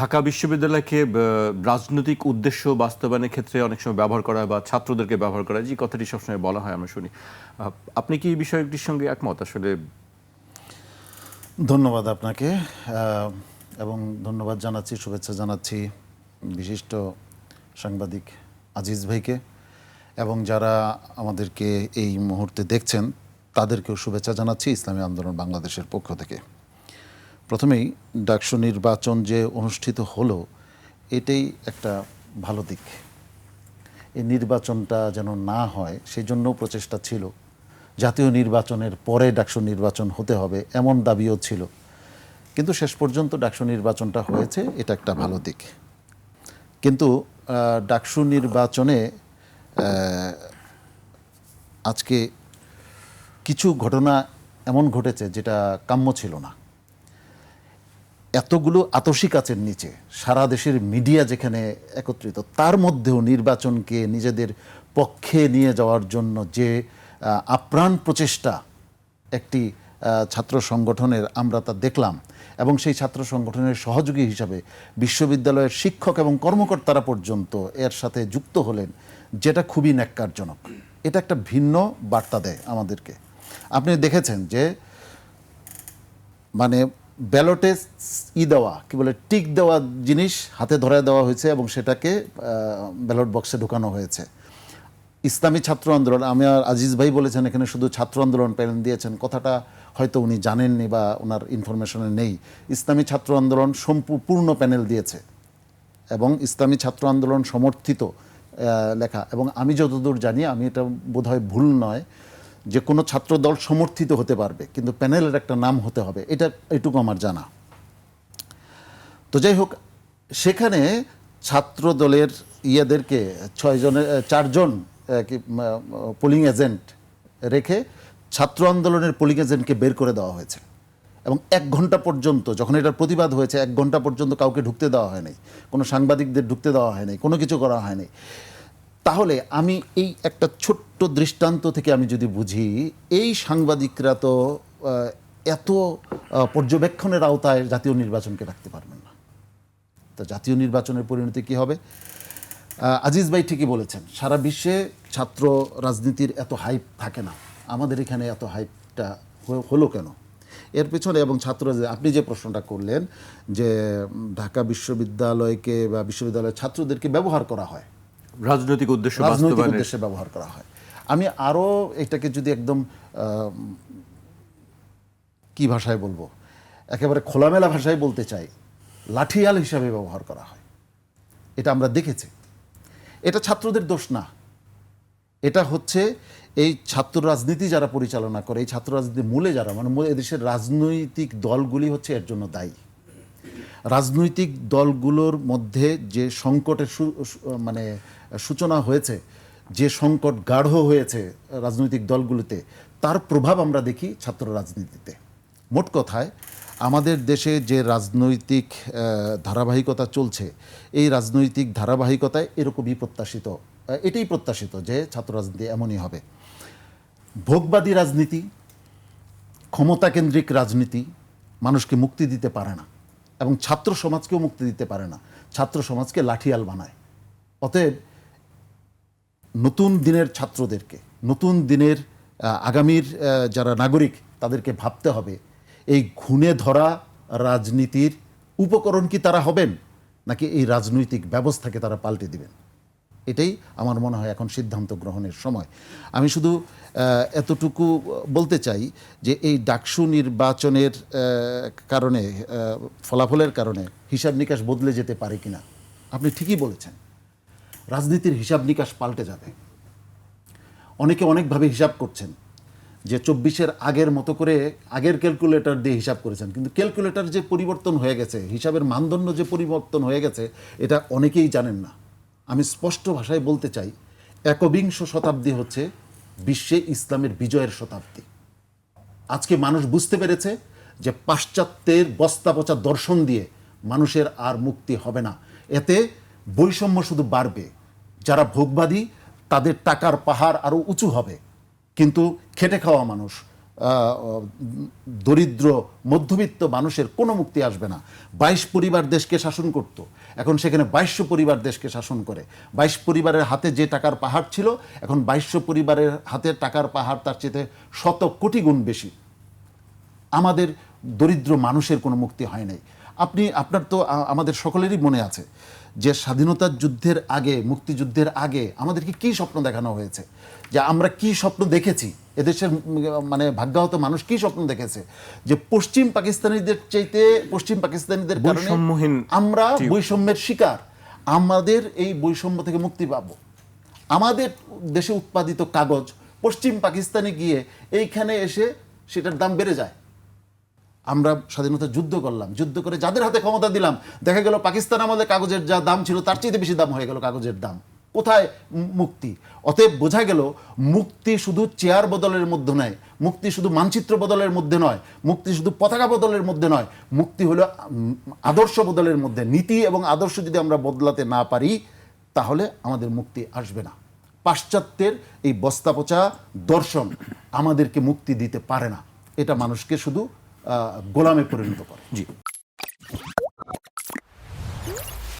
ঢাকা বিশ্ববিদ্যালয়কে রাজনৈতিক উদ্দেশ্য বাস্তবায়নের ক্ষেত্রে অনেক সময় ব্যবহার করা বা ছাত্রদেরকে ব্যবহার করা যে কথাটি সবসময় বলা হয়, আমরা শুনি। আপনি কি এই বিষয়টির সঙ্গে একমত? আসলে ধন্যবাদ আপনাকে এবং ধন্যবাদ জানাচ্ছি, শুভেচ্ছা জানাচ্ছি বিশিষ্ট সাংবাদিক আজিজ ভাইকে, এবং যারা আমাদেরকে এই মুহূর্তে দেখছেন, তাদেরকেও শুভেচ্ছা জানাচ্ছি ইসলামী আন্দোলন বাংলাদেশের পক্ষ থেকে। প্রথমেই ডাকসু নির্বাচন যে অনুষ্ঠিত হলো, এটাই একটা ভালো দিক। এই নির্বাচনটা যেন না হয় সেই জন্য প্রচেষ্টা ছিল। জাতীয় নির্বাচনের পরে ডাকসু নির্বাচন হতে হবে, এমন দাবিও ছিল। কিন্তু শেষ পর্যন্ত ডাকসু নির্বাচনটা হয়েছে, এটা একটা ভালো দিক। কিন্তু ডাকসু নির্বাচনে আজকে কিছু ঘটনা এমন ঘটেছে যেটা কাম্য ছিল না। এতগুলো আতসী কাচের নিচে সারা দেশের মিডিয়া যেখানে একত্রিত, তার মধ্যেও নির্বাচনকে নিজেদের পক্ষে নিয়ে যাওয়ার জন্য যে আপ্রাণ প্রচেষ্টা একটি ছাত্র সংগঠনের আমরা তা দেখলাম এবং সেই ছাত্র সংগঠনের সহযোগী হিসাবে বিশ্ববিদ্যালয়ের শিক্ষক এবং কর্মকর্তারা পর্যন্ত এর সাথে যুক্ত হলেন, যেটা খুবই ন্যাক্কারজনক। এটা একটা ভিন্ন বার্তা দেয় আমাদেরকে। আপনি দেখেছেন যে মানে ব্যালটে ই দেওয়া, কি বলে, টিক দেওয়া জিনিস হাতে ধরে দেওয়া হয়েছে এবং সেটাকে ব্যালট বক্সে ঢুকানো হয়েছে। ইসলামী ছাত্র আন্দোলন, আমি আর আজিজ ভাই বলেছেন, এখানে শুধু ছাত্র আন্দোলন প্যানেল দিয়েছেন, কথাটা হয়তো উনি জানেননি বা ওনার ইনফরমেশনে নেই। ইসলামী ছাত্র আন্দোলন সম্পূর্ণ প্যানেল দিয়েছে এবং ইসলামী ছাত্র আন্দোলন সমর্থিত লেখা। এবং আমি যতদূর জানি, আমি এটা বোধহয় ভুল নয় যে কোনো ছাত্র দল সমর্থিত হতে পারবে, কিন্তু প্যানেলের একটা নাম হতে হবে, এটা এটুকু আমার জানা। তো যাই হোক, সেখানে ছাত্র দলের ইয়েদেরকে ছয়জনের চারজন পোলিং এজেন্ট রেখে ছাত্র আন্দোলনের পোলিং এজেন্টকে বের করে দেওয়া হয়েছে। এবং এক ঘণ্টা পর্যন্ত, যখন এটার প্রতিবাদ হয়েছে, এক ঘণ্টা পর্যন্ত কাউকে ঢুকতে দেওয়া হয়নি। কোনো সাংবাদিকদের ঢুকতে দেওয়া হয়নি, কোনো কিছু করা হয়নি। তাহলে আমি এই একটা ছোট্ট দৃষ্টান্ত থেকে আমি যদি বুঝি, এই সাংবাদিকরা তো এত পর্যবেক্ষণের আওতায় জাতীয় নির্বাচনকে রাখতে পারবেন না। তো জাতীয় নির্বাচনের পরিণতি কি হবে? আজিজ ভাই ঠিকই বলেছেন, সারা বিশ্বে ছাত্র রাজনীতির এত হাইপ থাকে না। আমাদের এখানে এত হাইপটা হলো কেন? এর পেছনে এবং ছাত্র আপনি যে প্রশ্নটা করলেন যে, ঢাকা বিশ্ববিদ্যালয়কে বা বিশ্ববিদ্যালয়ের ছাত্রদেরকে ব্যবহার করা হয় রাজনৈতিক উদ্দেশ্য রাজনৈতিক উদ্দেশ্যে ব্যবহার করা হয়। আমি আরও এটাকে যদি একদম কি ভাষায় বলব? একেবারে খোলামেলা ভাষায় বলতে চাই লাঠিয়াল হিসাবে ব্যবহার করা হয়। এটা আমরা দেখেছি। এটা ছাত্রদের দোষ না। এটা হচ্ছে এই ছাত্র রাজনীতি যারা পরিচালনা করে এই ছাত্র রাজনীতির মূলে যারা মানে মূলে এদেশের রাজনৈতিক দলগুলি হচ্ছে এর জন্য দায়ী। রাজনৈতিক দলগুলোর মধ্যে যে সংকটের মানে সূচনা হয়েছে, যে সংকট গাঢ় হয়েছে রাজনৈতিক দলগুলোতে, তার প্রভাব আমরা দেখি ছাত্র রাজনীতিতে। মোট কথায়, আমাদের দেশে যে রাজনৈতিক ধারাবাহিকতা চলছে, এই রাজনৈতিক ধারাবাহিকতায় এরকমই প্রত্যাশিত এটাই প্রত্যাশিত যে ছাত্র রাজনীতি এমনই হবে। ভোগবাদী রাজনীতি, ক্ষমতাকেন্দ্রিক রাজনীতি, মানুষকে মুক্তি দিতে পারে না। এবং ছাত্র সমাজকেও মুক্তি দিতে পারে না। ছাত্র সমাজকে লাঠিয়াল বানায়। অতএব নতুন দিনের ছাত্রদেরকে, নতুন দিনের আগামীর যারা নাগরিক, তাদেরকে ভাবতে হবে, এই ঘুণে ধরা রাজনীতির উপকরণ কি তারা হবেন, নাকি এই রাজনৈতিক ব্যবস্থাকে তারা পাল্টে দিবেন? এটাই আমার মনে হয় এখন সিদ্ধান্ত গ্রহণের সময়। আমি শুধু এতটুকু বলতে চাই যে এই ডাকসু নির্বাচনের কারণে ফলাফলের কারণে হিসাব নিকাশ বদলে যেতে পারে কিনা, আপনি ঠিকই বলেছেন। রাজনীতির হিসাব নিকাশ পাল্টে যাবে। অনেকে অনেকভাবে হিসাব করছেন যে চব্বিশের আগের মতো করে আগের ক্যালকুলেটর দিয়ে হিসাব করেছেন, কিন্তু ক্যালকুলেটর যে পরিবর্তন হয়ে গেছে, হিসাবের মানদণ্ড যে পরিবর্তন হয়ে গেছে, এটা অনেকেই জানেন না। আমি স্পষ্ট ভাষায় বলতে চাই, একবিংশ শতাব্দী হচ্ছে বিশ্বে ইসলামের বিজয়ের শতাব্দী। আজকে মানুষ বুঝতে পেরেছে যে পাশ্চাত্যের বস্তা পচা দর্শন দিয়ে মানুষের আর মুক্তি হবে না। এতে বৈষম্য শুধু বাড়বে। যারা ভোগবাদী, তাদের টাকার পাহাড় আরও উঁচু হবে। কিন্তু খেটে খাওয়া মানুষ দরিদ্র, মধ্যবিত্ত মানুষের কোনো মুক্তি আসবে না। বাইশ পরিবার দেশকে শাসন করত। এখন সেখানে বাইশশো পরিবার দেশকে শাসন করে। বাইশ পরিবারের হাতে যে টাকার পাহাড় ছিল, এখন বাইশশো পরিবারের হাতে টাকার পাহাড় তার চেয়ে শত কোটি গুণ বেশি। আমাদের দরিদ্র মানুষের কোনো মুক্তি হয় নাই। আপনি, আপনার তো আমাদের সকলেরই মনে আছে। যে স্বাধীনতার যুদ্ধের আগে মুক্তিযুদ্ধের আগে আমাদেরকে কি স্বপ্ন দেখানো হয়েছে? যে আমরা কি স্বপ্ন দেখেছি? এদেশের মানে ভাগ্যাহত মানুষ কি স্বপ্ন দেখেছে? যে পশ্চিম পাকিস্তানিদের চাইতে পশ্চিম পাকিস্তানিদের কারণে আমরা বৈষম্যের শিকার। আমাদের এই বৈষম্য থেকে মুক্তি পাব। আমাদের দেশে উৎপাদিত কাগজ পশ্চিম পাকিস্তানে গিয়ে এইখানে এসে সেটার দাম বেড়ে যায়। আমরা স্বাধীনতা যুদ্ধ করলাম, যুদ্ধ করে যাদের হাতে ক্ষমতা দিলাম, দেখা গেল পাকিস্তান আমাদের কাগজের যা দাম ছিল, তার চেয়ে বেশি দাম হয়ে গেল কাগজের দাম। কোথায় মুক্তি? অতএব বোঝা গেল, মুক্তি শুধু চেয়ার বদলের মধ্যে নয়, মুক্তি শুধু মানচিত্র বদলের মধ্যে নয়, মুক্তি শুধু পতাকা বদলের মধ্যে নয়, মুক্তি হলো আদর্শ বদলের মধ্যে। নীতি এবং আদর্শ যদি আমরা বদলাতে না পারি, তাহলে আমাদের মুক্তি আসবে না। পাশ্চাত্যের এই বস্তাপচা দর্শন আমাদেরকে মুক্তি দিতে পারে না। এটা মানুষকে শুধু গোলামে পরিণত করে। জি।